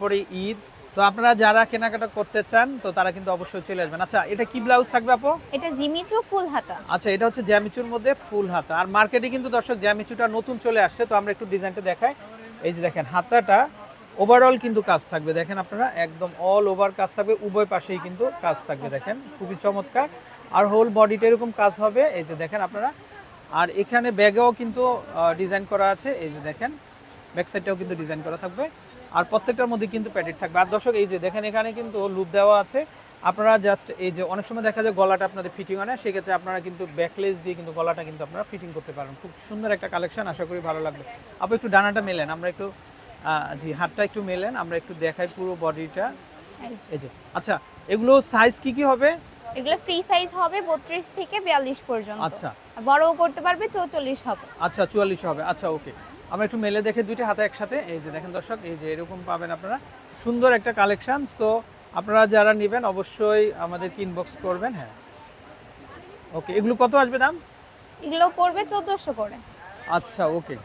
পরে ঈদ। তো আপনারা যারা কেনাকাটা করতে চান তো তারা কিন্তু অবশ্যই চলে আসবেন। আচ্ছা এটা কি ব্লাউজ থাকবে আপু? এটা জিমিচু ফুল হাতা। আচ্ছা এটা হচ্ছে জ্যামিচুর মধ্যে ফুল হাতা। আর মার্কেটে কিন্তু দর্শক জ্যামিচুটা নতুন চলে আসছে তো আমরা একটু ডিজাইনটা দেখাই। এই যে দেখেন হাতাটা ওভারঅল কিন্তু কাজ থাকবে। দেখেন আপনারা একদম অল ওভার কাজ থাকবে উভয় পাশেই কিন্তু কাজ থাকবে। দেখেন খুবই চমৎকার। আর হোল বডিটা এরকম কাজ হবে। এই যে দেখেন আপনারা আর এখানে ব্যাগেও কিন্তু ডিজাইন করা আছে। এই যে দেখেন ব্যাক সাইডটাও কিন্তু ডিজাইন করা থাকবে। আর প্রত্যেকটার মধ্যে কিন্তু প্যাডেড থাকবে। আর দর্শক এই যে দেখেন এখানে কিন্তু লুপ দেওয়া আছে। আপনারা জাস্ট এই যে অনেক সময় দেখা যায় গলাটা আপনাদের ফিটিং হয় না সেক্ষেত্রে আপনারা কিন্তু ব্যাকলেস দিয়ে কিন্তু গলাটা কিন্তু আপনারা ফিটিং করতে পারেন। খুব সুন্দর একটা কালেকশন আশা করি ভালো লাগবে। আপনি একটু ডানাটা মেলেন আমরা একটু জি হাতটা একটু মেলেন আমরা একটু দেখাই পুরো বডিটা এই যে আচ্ছা এগুলো সাইজ কি কি হবে? এগুলো ফ্রি সাইজ হবে 32 থেকে 42 পর্যন্ত। আচ্ছা। বড়ও করতে পারবে 44 হবে। আচ্ছা চুয়াল্লিশ হবে। আচ্ছা ওকে আমরা একটু মেলে দেখে দুইটা হাতে একসাথে এই যে দেখেন দর্শক এই যে এরকম পাবেন আপনারা। সুন্দর একটা কালেকশন তো আপনারা যারা নেবেন অবশ্যই আমাদেরকে ইনবক্স করবেন হ্যাঁ। ওকে এগুলো কত আসবে দাম? এগুলো পড়বে 1400 করে। আচ্ছা ওকে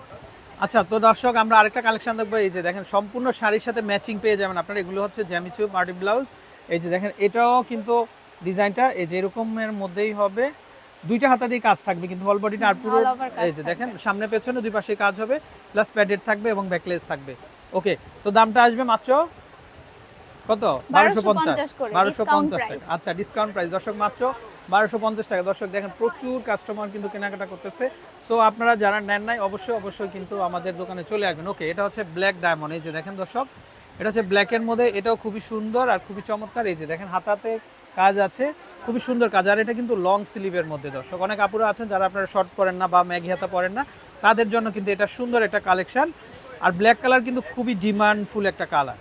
আচ্ছা তো দর্শক আমরা আরেকটা কালেকশন দেখব এই যে দেখেন সম্পূর্ণ শাড়ির সাথে ম্যাচিং পেয়ে যাবেন আপনারা। এগুলো হচ্ছে জ্যামিচু পার্টি ব্লাউজ এই যে দেখেন এটাও কিন্তু ডিজাইনটা এই যে এরকমের মধ্যেই হবে। দুইটা হাতা দিয়ে কাজ থাকবে কিন্তু অল বডিটা আর পুরো এই যে দেখেন সামনে পেছনে দুই পাশে কাজ হবে প্লাস প্যাডেড থাকবে এবং ব্যাকলেস থাকবে। ওকে তো দামটা আসবে মাত্র কত? বারোশো পঞ্চাশ। 1250 করে, বারোশো পঞ্চাশ। টাকা। আচ্ছা ডিসকাউন্ট প্রাইস দর্শক মাত্র বারোশো পঞ্চাশ টাকা। দর্শক দেখেন প্রচুর কাস্টমার কিন্তু কেনাকাটা করতেছে। সো আপনারা যারা নেন নাই অবশ্যই অবশ্যই কিন্তু আমাদের দোকানে চলে আসবেন। ওকে এটা হচ্ছে ব্ল্যাক ডায়মন্ড এই যে দেখেন দর্শক এটা হচ্ছে ব্ল্যাকের মধ্যে, এটাও খুবই সুন্দর আর খুবই চমৎকার। এই যে দেখেন হাতাতে কাজ আছে, খুবই সুন্দর কাজ। আর এটা কিন্তু লং স্লিভের মধ্যে, দর্শক। অনেক আপুরা আছেন যারা আপনারা শর্ট পরেন না বা ম্যাগি হাতা পরেন না, তাদের জন্য কিন্তু এটা সুন্দর একটা কালেকশন আর ব্ল্যাক কালার কিন্তু খুবই ডিমান্ডফুল একটা কালার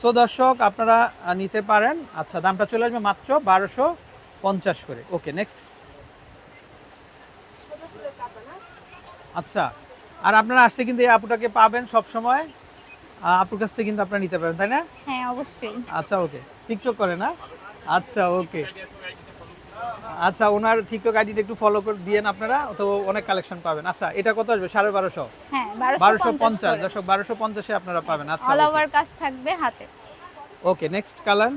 সো দর্শক, আপনারা নিতে পারেন। আচ্ছা দামটা চলে আসবে মাত্র বারোশো পঞ্চাশ করে। ওকে নেক্সট আচ্ছা আর আপনারা আসলে কিন্তু এই আপুটাকে পাবেন সব সময় আপুর কাছ থেকে কিন্তু আপনারা নিতে পারেন তাই না? হ্যাঁ অবশ্যই। আচ্ছা ওকে। টিকটক করে না? আচ্ছা ওকে। আচ্ছা ওনার টিকটক আইডিটা একটু ফলো করে দিয়েন আপনারা তো অনেক কালেকশন পাবেন। আচ্ছা এটা কত আসবে? সাড়ে বারোশো? হ্যাঁ বারোশো 1250 পঞ্চাশ দর্শক বারোশো পঞ্চাশে আপনারা পাবেন। আচ্ছা অল ওভার কাজ থাকবে হাতে। ওকে নেক্সট কালার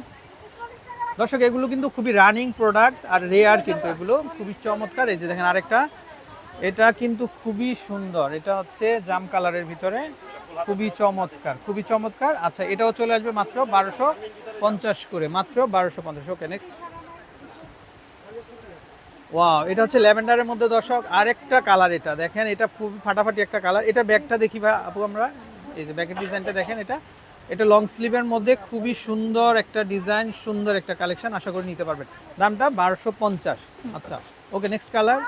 দর্শক এগুলো কিন্তু খুবই রানিং প্রোডাক্ট আর রেয়ার কিন্তু এগুলো। খুবই চমৎকার। এই যে দেখেন আরেকটা। এটা কিন্তু খুবই সুন্দর। এটা হচ্ছে জাম কালারের ভিতরে। খুবই চমৎকার খুবই চমৎকার। আচ্ছা এটাও চলে আসবে মাত্র বারোশো পঞ্চাশ করে, মাত্র বারোশো পঞ্চাশ। ওকে নেক্সট ওয়াও এটা হচ্ছে ল্যাভেন্ডারের মধ্যে দর্শক, আরেকটা কালার এটা। দেখেন, এটা খুব ফাটাফাটি একটা কালার এটা ব্যাগটা দেখি ভাই আপু আমরা, এই যে ব্যাগের ডিজাইনটা দেখেন এটা। এটা লং স্লিভের মধ্যে খুবই সুন্দর একটা ডিজাইন, সুন্দর একটা কালেকশন আশা করি নিতে পারবেন। দামটা বারোশো আচ্ছা ওকে নেক্সট কালার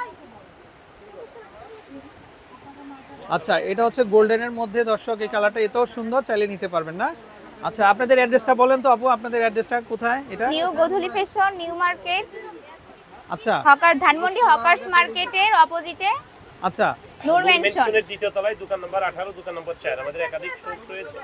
আচ্ছা এটা হচ্ছে গোল্ডেনের মধ্যে দর্শক এই কালারটা এত সুন্দর চাইলে নিতে পারবেন না। আচ্ছা আপনাদের অ্যাড্রেসটা বলেন তো আপু আপনাদের অ্যাড্রেসটা কোথায় এটা? New Godhuli fashion new market. আচ্ছা। হকার ধানমন্ডি হকার্স মার্কেটের অপোজিটে আচ্ছা নূর মেনশনের দ্বিতীয় তলায় দোকান নাম্বার আঠারো দোকান নাম্বার চার। আমাদের একাধিক শোরুম রয়েছে।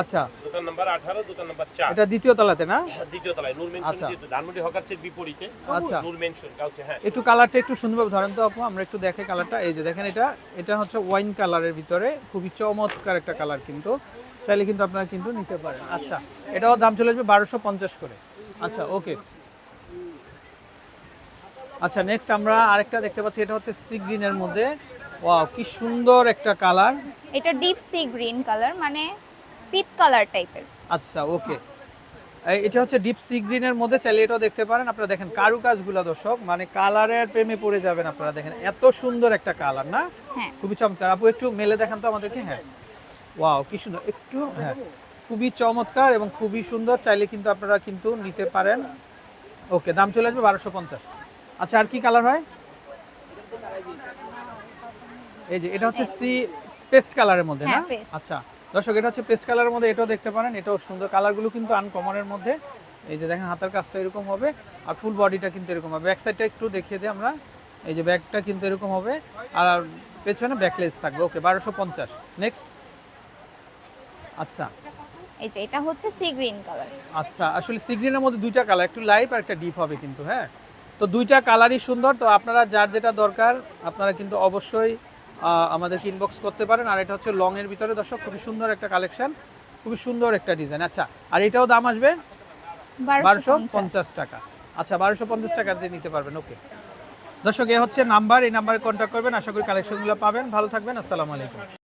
আচ্ছা। দোকান নাম্বার আঠারো দোকান নাম্বার চার। এটা দ্বিতীয় তলাতে না? দ্বিতীয় তলায়। নূর আচ্ছা। মেনশন ধানমন্ডি হকার্সের বিপরীতে আচ্ছা। নূর মেনশন কাউছে হ্যাঁ। একটু কালারটা একটু সুন্দরভাবে ধরেন তো আপু আমরা একটু দেখে কালারটা। এই যে দেখেন এটা এটা হচ্ছে ওয়াইন কালারের ভিতরে খুবই চমৎকার একটা কালার কিন্তু। চাইলে কিন্তু আপনারা কিন্তু নিতে পারেন। আচ্ছা এটাও দাম চলে আসবে বারোশো পঞ্চাশ করে। আচ্ছা ওকে। আচ্ছা নেক্সট আমরা আরেকটা দেখতে পাচ্ছি এটা হচ্ছে সি গ্রিনের মধ্যে। ওয়াও কি সুন্দর একটা কালার এটা ডিপ সি গ্রিন কালার মানে পিট কালার টাইপের আচ্ছা ওকে এটা হচ্ছে ডিপ সি গ্রিনের মধ্যে চাইলে এটাও দেখতে পারেন। আপনারা দেখেন কারুকাজগুলো দর্শক মানে কালারের প্রেমে পড়ে যাবেন আপনারা। দেখেন এত সুন্দর একটা কালার না? হ্যাঁ। খুবই চমৎকার। আপু একটু মেলে দেখান তো আমাদেরকে হ্যাঁ। ওয়াও কি সুন্দর। একটু হ্যাঁ। খুবই চমৎকার এবং খুবই সুন্দর। চাইলে কিন্তু আপনারা কিন্তু নিতে পারেন। ওকে দাম চলে আসবে বারোশো পঞ্চাশ। আচ্ছা আর কি কালার হয়? এই যে এটা হচ্ছে সি পেস্ট কালারের মধ্যে না? হ্যাঁ, আচ্ছা। দর্শক এটা হচ্ছে পেস্ট কালারের মধ্যে এটাও দেখতে পারেন এটাও সুন্দর। কালারগুলো কিন্তু আনকমনের মধ্যে। এই যে দেখেন হাতের কাজটা এরকম হবে আর ফুল বডিটা কিন্তু এরকম হবে। ব্যাক সাইডটা একটু দেখিয়ে দিই আমরা। এই যে ব্যাকটা কিন্তু এরকম হবে আর পেছনে ব্যাকলেস থাকবে। ওকে বারোশো পঞ্চাশ। নেক্সট আচ্ছা। এই যে এটা হচ্ছে সি গ্রিন কালার আচ্ছা আসলে সিগ্রিনের মধ্যে দুইটা কালার একটু লাইট আর একটা ডিপ হবে কিন্তু হ্যাঁ? তো দুইটা কালারই সুন্দর তো আপনারা যার যেটা দরকার আপনারা কিন্তু অবশ্যই আমাদেরকে ইনবক্স করতে পারেন। আর এটা হচ্ছে লং এর ভিতরে দর্শক খুবই সুন্দর একটা কালেকশন খুবই সুন্দর একটা ডিজাইন আচ্ছা আর এটাও দাম আসবে? বারোশো পঞ্চাশ। টাকা। আচ্ছা বারোশো পঞ্চাশ টাকা দিয়ে নিতে পারবেন ওকে দর্শক এ হচ্ছে নাম্বার এই নাম্বারে কন্ট্যাক্ট করবেন আশা করি কালেকশনগুলো পাবেন। ভালো থাকবেন আসসালামু আলাইকুম।